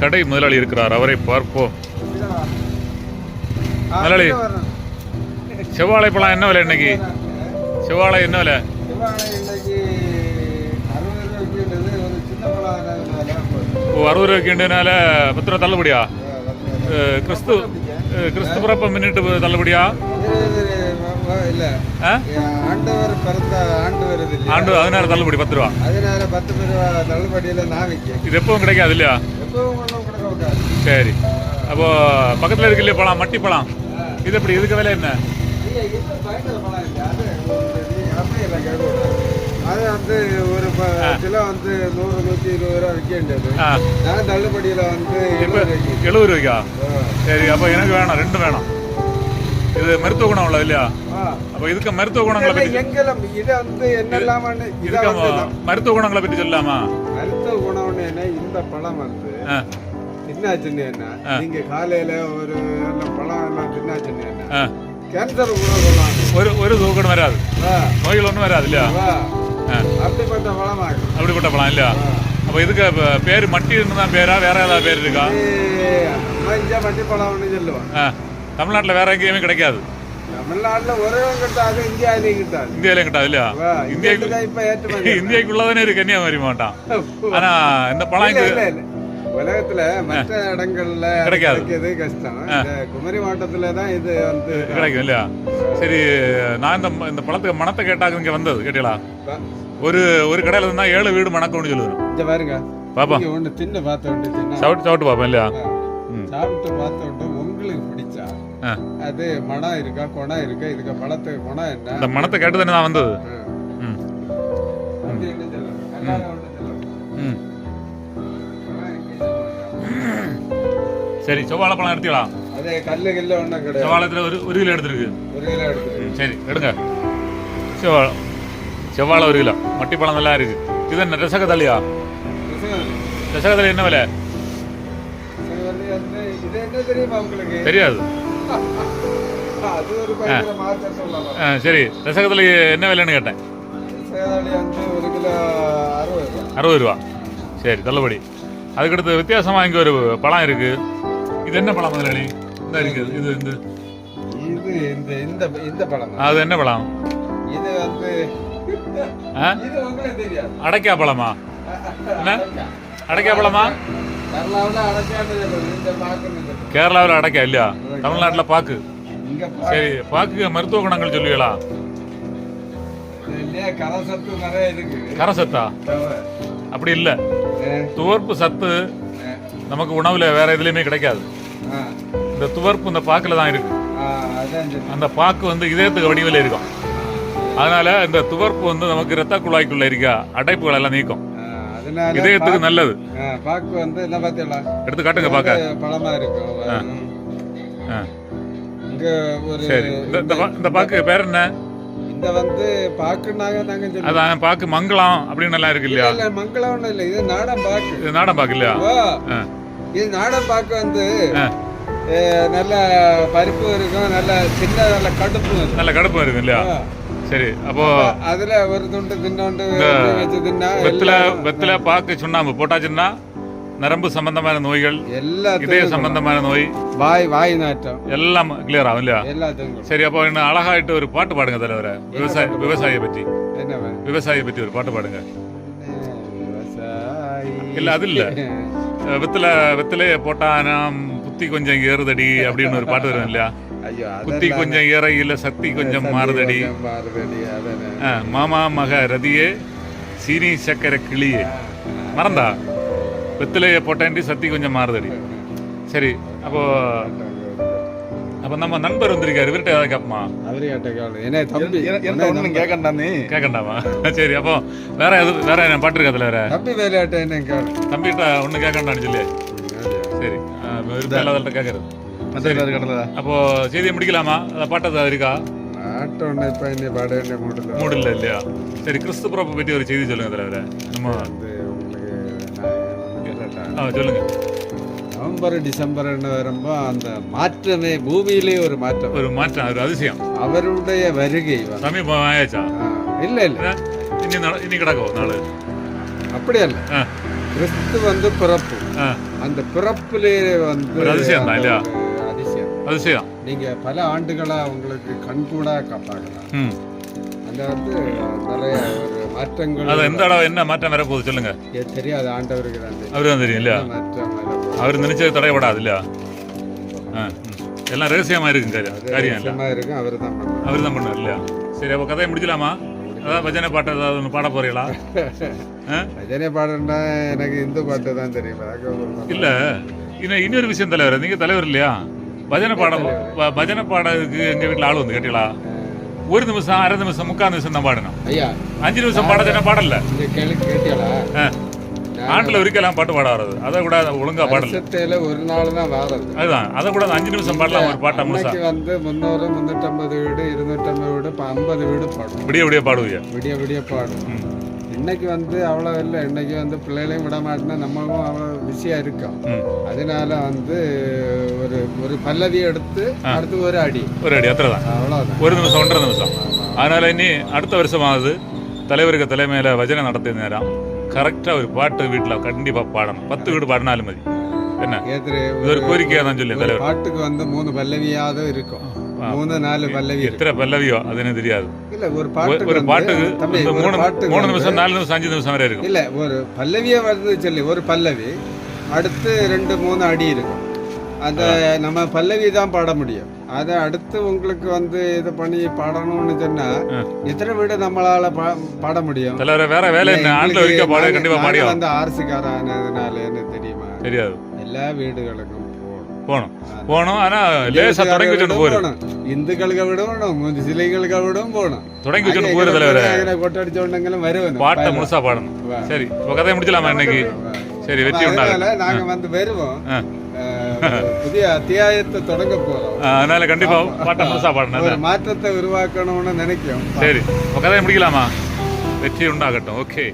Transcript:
கடை முதலாளி இருக்கிறார். அவரை பார்ப்போம். முதலாளி செவ்வாழை பழம் என்ன விலை இன்னைக்கு? செவ்வாழை என்ன விலை? ஓ அறுபது ரூபாய்க்கு ரெண்டுனால பத்து ரூபா தள்ளுபடியா? கிறிஸ்து கிறிஸ்து பிறப்பை முன்னிட்டு தள்ளுபடியா? ஆண்டு அதனால தள்ளுபடி பத்து ரூபா. அதனால பத்து ரூபா தள்ளுபடியில நான் இது எப்பவும் கிடைக்காது இல்லையா? சரி. அப்போ பக்கத்தில் இருக்கு இல்லையா பழம்? மட்டி பழம். இது எப்படி? இதுக்கு விலை என்ன. அது வந்து ஒரு கிலோ வந்து நூறு நூற்றி இருபது ரூபா விற்க வேண்டியது ஆ. நான் தள்ளுபடியில வந்து எழுபது ரூபாய்க்கு. சரி அப்போ எனக்கு வேணும் ரெண்டும் வேணும். இது மருத்துவ குணம் உள்ளது இல்லையா. அப்போ இதுக்கு மருத்துவ குணங்களை பற்றி எங்கெல்லாம்? இது வந்து என்னெல்லாமான்னு இதை இதுக்கு மருத்துவ குணங்களை பற்றி சொல்லலாமா? மருத்துவ குணம்னு என்ன? இந்த பழம் வந்து தின்னாச்சுன்னு நீங்க காலையில ஒரு பழம் எல்லாம் தின்னாச்சுன்னு கேன்சர் ஒரு ஒரு தூக்கணும் வராது. நோய்கள் ஒன்றும் வராது இல்லையா? அப்படிப்பட்ட பழமாகும் அப்படிப்பட்ட பழம் இல்லையா? அப்போ இதுக்கு பேர் மட்டின்னு தான் பேரா? வேற ஏதாவது பேர் இருக்கா? மட்டி பழம்னு சொல்லுவான் ஆ. தமிழ்நாட்டில் வேற எங்கேயுமே கிடைக்காது. தமிழ்நாட்டுல ஒரே கிட்டாது இந்தியாவிலையும் கிட்டாது. இந்தியாவிலையும் கிடையாது இல்லையா? இந்தியாவுக்கு இப்ப ஏற்றுமதி இந்தியாவுக்குள்ளதானே இருக்கு கன்னியாகுமரி மாவட்டம். ஆனா இந்த பழம் உலகத்துல மற்ற இடங்கள்ல கிடைக்காது. கஷ்டம். குமரி மாவட்டத்துல தான் இது வந்து கிடைக்கும் இல்லையா? சரி நான் இந்த இந்த பழத்துக்கு மணத்தை கேட்டாங்க இங்க வந்தது கேட்டீங்களா? ஒரு ஒரு கடையில இருந்தா ஏழு வீடு மணக்கும்னு சொல்லுவாரு. இங்க பாருங்க. பாப்பா. ஒண்ணு தின்னு பார்த்த தின்னா சவுட்டு சவுட்டு பாப்பேன் இல்லையா. சாப்பிட்டு பார்த்த உண்டு உங்களுக்கு பிடிச்சா. அது மனம் இருக்கா குணம் இருக்கா இதுக்கு பழத்துக்கு குணம் என்ன? இந்த மணத்தை கேட்டு தானே நான் வந்தது. ம். ம். சரி செவ்வாழை பழம் எடுத்துக்கலாம் அதே கல்லு கில்லு ஒண்ணும் கிடையாது. செவ்வாழத்துல ஒரு ஒரு கிலோ எடுத்துருக்கு. ஒரு கிலோ எடுத்து ம், சரி எடுங்க. செவ்வாழை செவ்வாழை ஒரு கிலோ. மட்டி பழம் நல்லா இருக்கு. இது என்ன ரசகதளியா ரசகதளி என்ன விலை? தெரியாது. சரி ரசகதளி என்ன விலைன்னு கேட்டேன். அறுபது ரூபா. சரி தள்ளுபடி. அதுக்கடுத்து வித்தியாசமாக இங்கே ஒரு பழம் இருக்கு. இது என்ன பழம் முதலாளி? இந்த இருக்கு இது இந்த. இது இந்த இந்த இந்த பழம். அது என்ன பழம்? இது வந்து ஆ? இது உங்களுக்கு தெரியாது. அடைக்கா பழமா? என்ன? அடைக்கா பழமா? கேரளாவில் அடைக்கா இல்லையா? தமிழ்நாட்டில் பாக்கு. சரி பாக்கு மருத்துவ குணங்கள் சொல்லுவீங்களா கரசத்தா அப்படி இல்லை. துவர்ப்பு சத்து நமக்கு உணவுல வேற எதுலையுமே கிடைக்காது. இந்த துவர்ப்பு இந்த பாக்கில் தான் இருக்கு. அந்த பாக்கு வந்து இதயத்துக்கு வடிவில் இருக்கும். அதனால இந்த துவர்ப்பு வந்து நமக்கு இரத்த குழாய்க்குள்ள இருக்க அடைப்புகள் எல்லாம் நீக்கும். இதயத்துக்கு நல்லது. பாக்கு வந்து என்ன பார்த்தீங்களா எடுத்து காட்டுங்க பாக்க. பழமா இருக்கும். சரி. இந்த பாக்கு பேர் என்ன? இந்த வந்து பாக்குனாங்க நாங்க அதான் பாக்கு மங்களம் அப்படின்னு எல்லாம் இருக்கு இல்லையா? இல்ல மங்களம் ஒண்ணும் இல்ல. இது நாடன் பாக்கு இது நாடன் பாக்கு இல்லையா இது நாடன் பாக்கு வந்து நல்ல பருப்பு இருக்கும் நல்ல சின்ன நல்ல இருக்கும். நல்ல கடுப்பு இருக்கு இல்லையா. சரி அப்போ அதுல ஒரு துண்டு தின்னோண்டு வச்சு தின்னா வெத்தில வெத்தில பாக்கு சுண்ணாம்பு போட்டாச்சுன்னா நரம்பு சம்பந்தமான நோய்கள் இதய எல்லாத்துக்கும் சம்பந்தமான நோய் வாய் வாய் நாட்டம் எல்லாம் கிளியர் ஆகும் இல்லையா? எல்லாத்துக்கும் சரி அப்போ என்ன அழகாயிட்டு ஒரு பாட்டு பாடுங்க தலைவர. விவசாய விவசாயியை பற்றி. என்ன? விவசாயியை பற்றி ஒரு பாட்டு பாடுங்க. இல்ல, அது இல்ல. வெத்தில வெத்திலைய போட்டானாம். புத்தி கொஞ்சம் ஏறுதடி அப்படின்னு ஒரு பாட்டு வரும் இல்லையா? அதெல்லாம் கொஞ்சம் ஏறையில சக்தி கொஞ்சம் மாறுதடி. மாமா மக ரதியே சீனி சக்கரை கிளியே. மறந்தா? வெத்திலைய போட்டாண்டி சக்தி கொஞ்சம் மாறுதடி. சரி அப்போ அப்போ நம்ம நண்பர் வந்திருக்காரு இவர்கிட்ட ஏதாவது கேட்போமா? அவரே கேட்ட கேளு. என்ன தம்பி என்ன ஒண்ணும் கேட்கண்டானே கேட்கண்டாமா? சரி அப்போ வேற எது வேற என்ன பாட்டு இருக்கா வேற? தம்பி வேலையாட்ட என்ன தம்பிகிட்ட ஒன்று கேட்கண்டான்னு சொல்லி. சரி. விருப்பம் இல்லாதவர்கிட்ட கேட்கறது அப்போ செய்தியை முடிக்கலாமா? பாட்டு இருக்கா? நாட்டை ஒன்று இப்போ இன்னி பாட வேண்டிய மூடில் மூடு இல்லை இல்லையா? சரி கிறிஸ்து பிறப்பை பற்றி ஒரு செய்தி சொல்லுங்க தலைவர நம்ம வந்து உங்களுக்கு? ஆ சொல்லுங்க. நவம்பர் டிசம்பர்னு வரும்போ அந்த மாற்றமே பூமியிலே ஒரு மாற்றம் ஒரு மாற்றம் ஒரு அதிசயம். அவருடைய வருகை சமீபம் ஆயாச்சா இல்ல இல்ல. இனி நட- இனி கிடக்கும் நாள்? அப்படி அல்ல ஆ. கிறிஸ்து வந்து பிறப்பு. அந்த பிறப்பிலே வந்து அதிசயம் தான் இல்லையா? அதிசயம். அதிசயம். நீங்க பல ஆண்டுகளா உங்களுக்கு கண்கூடா பார்க்கலாம் ம். அந்த வந்து நிறைய மாற்றங்கள் அது எந்த இடம் என்ன மாற்றம் வர போகுது சொல்லுங்க. ஏ, தெரியாது ஆண்டவருக்கு தான். அவரு தான் தெரியும் இல்லையா? வரப்போகுது. அவர் நினைச்சது தடைபடாது இல்லையா. எல்லாம் ரகசியமா இருக்கு காரியம். காரியம் இருக்கும் அவர் தான் பண்ணுவார். அவர் தான் பண்ணார் இல்லையா? சரி அப்போ கதையை முடிக்கலாமா? அதாவது பஜனை பாட்டு ஏதாவது ஒன்று பாட போறீங்களா? ஆ? ரஜினி பாடுன்னா எனக்கு இந்து பாட்டு தான் தெரியும். இல்ல. இன்னும் இன்னொரு விஷயம் தலைவர் நீங்க தலைவர் இல்லையா? பஜனை பாட பஜனை பாடதுக்கு எங்க வீட்டுல ஆள் வந்து கேட்டீங்களா? ஒரு நிமிஷம் அரை நிமிஷம் முக்கால் நிமிஷம் தான் பாடணும். ஐயா. அஞ்சு நிமிஷம் பாட சொன்னா பாடல கேட்டியாளா. ஆண்டுல ஒரிக்கலாம் பாட்டு பாட வர்றது அதை கூட ஒழுங்கா பாடல. ஒரு நாள் தான் வாரது. அதுதான். அதை கூட அஞ்சு நிமிஷம் பாடலாம் ஒரு பாட்டா முழுசா. வந்து முந்நூறு முந்நூற்றம்பது வீடு இருநூற்றம்பது வீடு இப்போ ஐம்பது வீடு பாடும். விடிய விடிய பாடுவீங்க விடிய விடிய பாடும். இன்னைக்கு வந்து அவ்வளோ இல்லை. இன்னைக்கு வந்து பிள்ளைகளையும் விட மாட்டேன்னா நம்மளும் அவ்வளோ பிஸியாக இருக்கோம். அதனால வந்து ஒரு ஒரு பல்லவி எடுத்து அடுத்து ஒரு அடி. ஒரு அடி அத்தனை தான். அவ்வளோதான் ஒரு நிமிஷம் ஒன்றரை நிமிஷம். அதனால இனி அடுத்த வருஷமாவது தலைவருக்கு தலைமையில வஜனை நடத்திய நேரம். கரெக்டா ஒரு பாட்டு வீட்டுல கண்டிப்பா பாடணும். பத்து வீடு பாடினாலும் மதி. என்ன? இது ஒரு கோரிக்கையா தான் சொல்லி தலைவர். பாட்டுக்கு வந்து மூணு பல்லவியாவது இருக்கும். மூணு நாலு பல்லவி. எத்தனை பல்லவியோ அது எனக்கு தெரியாது. இல்ல ஒரு பாட்டுக்கு ஒரு பாட்டுக்கு மூணு மூணு நிமிஷம் நாலு நிமிஷம் அஞ்சு நிமிஷம் வரை இருக்கும். இல்ல ஒரு பல்லவியே வந்து சொல்லி ஒரு பல்லவி அடுத்து ரெண்டு மூணு அடி இருக்கும். அதை நம்ம பல்லவி தான் பாட முடியும். அதை அடுத்து உங்களுக்கு வந்து இது பண்ணி பாடணும்னு சொன்னா இத்தனை வீடு நம்மளால பாட முடியும்? வேற வேலை வந்து ஆர்சிக்காரானதுனால என்ன தெரியுமா? தெரியாது. எல்லா வீடுகளுக்கும் போகணும். போகணும். ஆனால் இந்துக்களுக்கு விடணும் முஸ்லீம்களுக்கு விடவும் போகணும். பாட்டை முழுசாக பாடணும். சரி கதையை முடிச்சலாமா இன்னைக்கு? சரி வெற்றி உண்டாகும் நாங்க வந்து வருவோம் புதிய அத்தியாயத்தை தொடங்க போறோம். அதனால கண்டிப்பா பாட்டை முழுசா பாடணும் மாற்றத்தை உருவாக்கணும்னு நினைக்கும் சரி கதையை முடிக்கலாமா? வெற்றி உண்டாகட்டும் ஓகே.